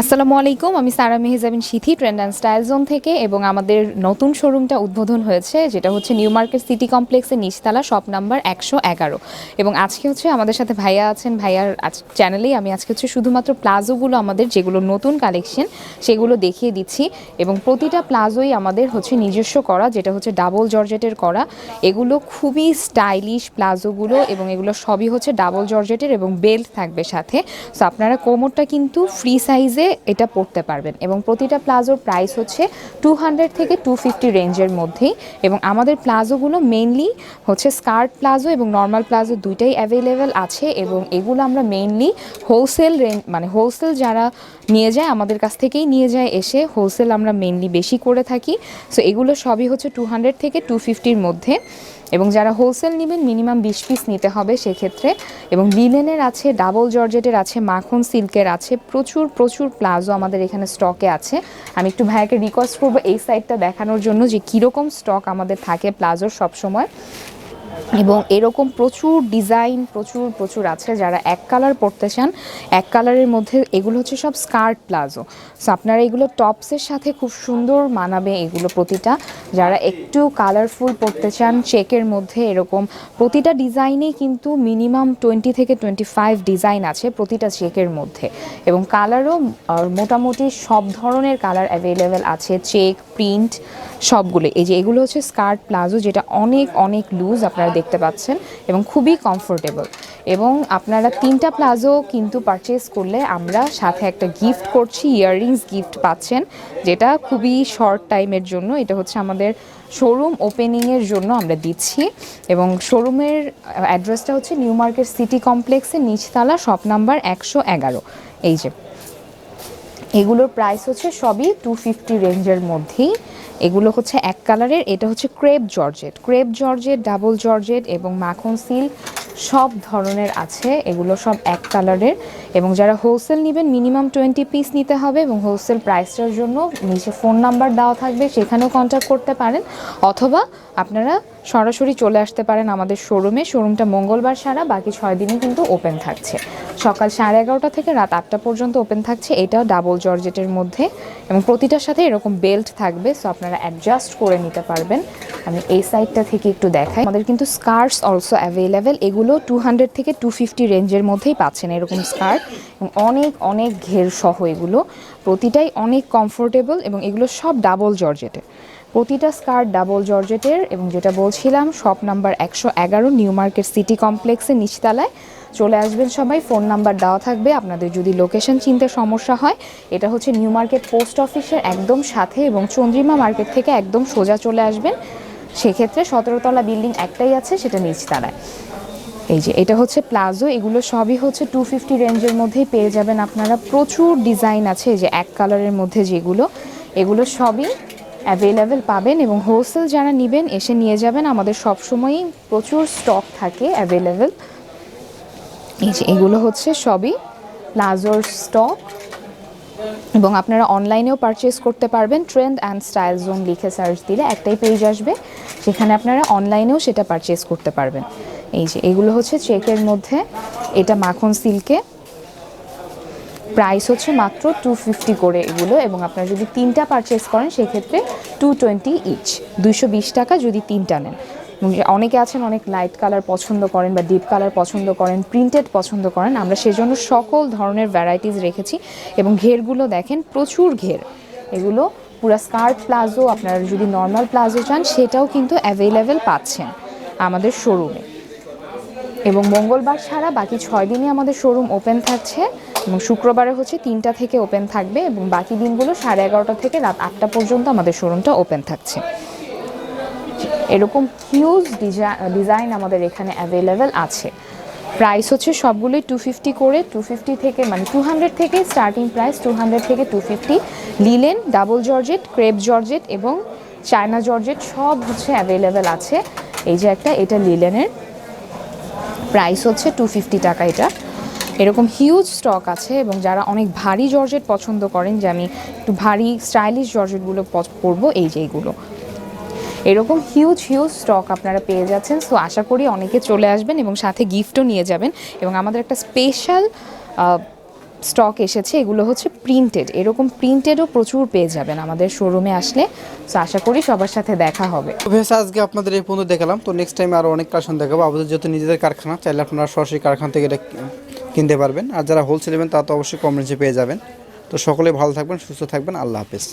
আসসালামু আলাইকুম, আমি Sara Mehjabin Sithi trend and style zone থেকে, এবং আমাদের নতুন শোরুমটা উদ্বোধন হয়েছে, যেটা হচ্ছে নিউ মার্কেট সিটি কমপ্লেক্সের নিচতলা শপ নাম্বার একশো এগারো। এবং আজকে হচ্ছে আমাদের সাথে ভাইয়া আছেন, ভাইয়ার আজ চ্যানেলেই আমি আজকে হচ্ছে শুধুমাত্র প্লাজোগুলো আমাদের, যেগুলো নতুন কালেকশন সেগুলো দেখিয়ে দিচ্ছি, এবং প্রতিটা প্লাজোই আমাদের হচ্ছে নিজস্ব করা, যেটা হচ্ছে ডাবল জর্জেটের করা। এগুলো খুবই স্টাইলিশ প্লাজোগুলো, এবং এগুলো সবই হচ্ছে ডাবল জর্জেটের, এবং বেল্ট থাকবে সাথে। সো আপনারা কোমরটা কিন্তু ফ্রি সাইজে এটা পরতে পারবেন। এবং প্রতিটা প্লাজোর প্রাইস হচ্ছে টু হান্ড্রেড থেকে টু ফিফটি রেঞ্জের মধ্যেই। এবং আমাদের প্লাজোগুলো মেইনলি হচ্ছে স্কার্ট প্লাজো এবং নর্মাল প্লাজো দুইটাই অ্যাভেলেবেল আছে। এবং এগুলো আমরা মেইনলি হোলসেল রেঞ্জ মানে হোলসেল যারা নিয়ে যায়, আমাদের কাছ থেকেই নিয়ে যায়। এসে হোলসেল আমরা মেইনলি বেশি করে থাকি। সো এগুলো সবই হচ্ছে টু হান্ড্রেড থেকে টু ফিফটির মধ্যে। এবং যারা হোলসেল নেবেন মিনিমাম বিশ পিস নিতে হবে সেক্ষেত্রে। এবং লিনেনের আছে ডাবল জর্জেটের আছে, মাখন সিল্কের আছে, প্রচুর প্রচুর প্লাজো আমাদের এখানে স্টকে আছে। আমি একটু ভাইয়াকে রিকোয়েস্ট করব এই সাইডটা দেখানোর জন্য যে কীরকম স্টক আমাদের থাকে প্লাজোর সবসময়। এবং এরকম প্রচুর ডিজাইন প্রচুর প্রচুর আছে যারা এক কালার পরতে চান, এক কালারের মধ্যে এগুলো হচ্ছে সব স্কার্ট প্লাজো। সো আপনারা এগুলো টপসের সাথে খুব সুন্দর মানাবে এগুলো প্রতিটা। যারা একটু কালারফুল পরতে চান চেকের মধ্যে এরকম প্রতিটা ডিজাইনেই কিন্তু মিনিমাম টোয়েন্টি থেকে টোয়েন্টি ফাইভ ডিজাইন আছে প্রতিটা চেকের মধ্যে। এবং কালারও মোটামুটি সব ধরনের কালার অ্যাভেলেবেল আছে চেক প্রিন্ট সবগুলো। এই যে এগুলো হচ্ছে স্কার্ট প্লাজো যেটা অনেক অনেক লুজ আপনারা দেখতে পাচ্ছেন এবং খুবই কমফোর্টেবল এবং আপনারা তিনটা প্লাজো কিন্তু পারচেস করলে আমরা সাথে একটা গিফট করছি ইয়াররিংস গিফট পাচ্ছেন, যেটা খুবই শর্ট টাইমের জন্য। এটা হচ্ছে আমাদের শোরুম ওপেনিংয়ের জন্য আমরা দিচ্ছি এবং শোরুমের অ্যাড্রেসটা হচ্ছে নিউ মার্কেট সিটি কমপ্লেক্সের নিচতলা শপ নাম্বার একশো এগারো। এই যে, এগুলোর প্রাইস হচ্ছে সবই টু ফিফটি রেঞ্জের মধ্যেই। এগুলো হচ্ছে এক কালারের এটা হচ্ছে crepe georgette crepe georgette double georgette এবং মাখন সিল্ক সব ধরনের আছে, এগুলো সব এক কালারের। এবং যারা হোলসেল নেবেন মিনিমাম টোয়েন্টি পিস নিতে হবে এবং হোলসেল প্রাইসটার জন্য, নিচে ফোন নাম্বার দেওয়া থাকবে, সেখানেও কন্ট্যাক্ট করতে পারেন। অথবা আপনারা সরাসরি চলে আসতে পারেন আমাদের শোরুমে শোরুমটা মঙ্গলবার সারা, বাকি ছয় দিনই কিন্তু ওপেন থাকছে। সকাল সাড়ে এগারোটা থেকে রাত আটটা পর্যন্ত ওপেন থাকছে। এটাও ডাবল জর্জেটের মধ্যে এবং প্রতিটার সাথে এরকম বেল্ট থাকবে সো আপনারা অ্যাডজাস্ট করে নিতে পারবেন। আমি এই সাইডটা থেকে একটু দেখাই। আমাদের কিন্তু স্কার্টস অলসো অ্যাভেলেবেল এগুলো টু হান্ড্রেড থেকে টু ফিফটি রেঞ্জের মধ্যেই পাচ্ছেন এরকম স্কার্ট এবং অনেক অনেক ঘের সহ এগুলো। প্রতিটাই অনেক কমফোর্টেবল এবং এগুলো সব ডাবল জর্জেটের। প্রতিটা স্কার্ট ডাবল জর্জেটের এবং যেটা বলছিলাম, শপ নাম্বার একশো এগারো, নিউ মার্কেট সিটি কমপ্লেক্সের নিচতলায়। চলে আসবেন সবাই, ফোন নাম্বার দেওয়া থাকবে। আপনাদের যদি লোকেশন চিনতে সমস্যা হয়, এটা হচ্ছে নিউ মার্কেট পোস্ট অফিসের একদম সাথে এবং চন্দ্রিমা মার্কেট থেকে একদম সোজা চলে আসবেন। সেক্ষেত্রে সতেরোতলা বিল্ডিং একটাই আছে, সেটা নিচতলায়। এই যে, এটা হচ্ছে প্লাজো, এগুলো সবই হচ্ছে টু ফিফটি রেঞ্জের মধ্যেই পেয়ে যাবেন আপনারা। প্রচুর ডিজাইন আছে যে এক কালারের মধ্যে যেগুলো, এগুলো সবই অ্যাভেলেবেল পাবেন এবং হোলসেল যারা নেবেন, এসে নিয়ে যাবেন। আমাদের সবসময়ই প্রচুর স্টক থাকে অ্যাভেলেবেল এই যে এগুলো হচ্ছে সবই প্লাজোর স্টক এবং আপনারা অনলাইনেও পারচেস করতে পারবেন। ট্রেন্ড অ্যান্ড স্টাইল জোন লিখে সার্চ দিলে একটাই পেজ আসবে সেখানে আপনারা অনলাইনেও সেটা পারচেস করতে পারবেন। এই যে এগুলো হচ্ছে চেকের মধ্যে। এটা মাখন সিল্কে প্রাইস হচ্ছে মাত্র টু ফিফটি করে এগুলো এবং আপনারা যদি তিনটা পারচেস করেন, সেক্ষেত্রে টু টোয়েন্টি ইচ দুইশো বিশ টাকা যদি তিনটা নেন। অনেকে আছেন, অনেক লাইট কালার পছন্দ করেন বা ডিপ কালার পছন্দ করেন প্রিন্টেড পছন্দ করেন। আমরা সেজন্য সকল ধরনের ভ্যারাইটিস রেখেছি এবং ঘেরগুলো দেখেন, প্রচুর ঘের। এগুলো পুরো স্কার্ট প্লাজো আপনারা যদি নর্মাল প্লাজো চান, সেটাও কিন্তু অ্যাভেলেবেল পাচ্ছেন আমাদের শোরুমে এবং মঙ্গলবার ছাড়া বাকি ছয় দিনই আমাদের শোরুম ওপেন থাকছে। এবং শুক্রবারে হচ্ছে তিনটা থেকে ওপেন থাকবে এবং বাকি দিনগুলো সাড়ে এগারোটা থেকে রাত আটটা পর্যন্ত আমাদের শোরুমটা ওপেন থাকছে। এরকম হিউজ ডিজাইন আমাদের এখানে অ্যাভেলেবেল আছে। প্রাইস হচ্ছে সবগুলোই টু ফিফটি করে টু ফিফটি থেকে মানে টু হান্ড্রেড থেকে স্টার্টিং প্রাইস টু হান্ড্রেড থেকে two fifty linen double georgette crepe georgette এবং চায়না জর্জেট সব হচ্ছে অ্যাভেলেবেল আছে। এই যে একটা, এটা লিলেনের প্রাইস হচ্ছে টু ফিফটি টাকা এটা। এরকম হিউজ স্টক আছে এবং যারা অনেক ভারী জর্জেট পছন্দ করেন যে আমি একটু ভারী স্টাইলিশ জর্জেটগুলো পরবো, এই যে এইগুলো এরকম হিউজ হিউজ স্টক আপনারা পেয়ে যাচ্ছেন। সো আশা করি অনেকে চলে আসবেন এবং সাথে গিফটও নিয়ে যাবেন এবং আমাদের একটা স্পেশাল স্টক এসেছে। এগুলো হচ্ছে প্রিন্টেড এরকম প্রিন্টেডও প্রচুর পেয়ে যাবেন আমাদের শোরুমে আসলে। সো আশা করি সবার সাথে দেখা হবে। আজকে আপনাদের এই পর্যন্ত দেখালাম। তো নেক্সট টাইম আরও অনেক কালেকশন দেখাবো। আমাদের যেহেতু নিজেদের কারখানা, চাইলে আপনারা সরাসরি কারখানা থেকে এটা কিনতে পারবেন। আর যারা হোলসেল নেবেন তা তো অবশ্যই কম রেঞ্জে পেয়ে যাবেন। তো সকলে ভালো থাকবেন, সুস্থ থাকবেন। আল্লাহ হাফেজ।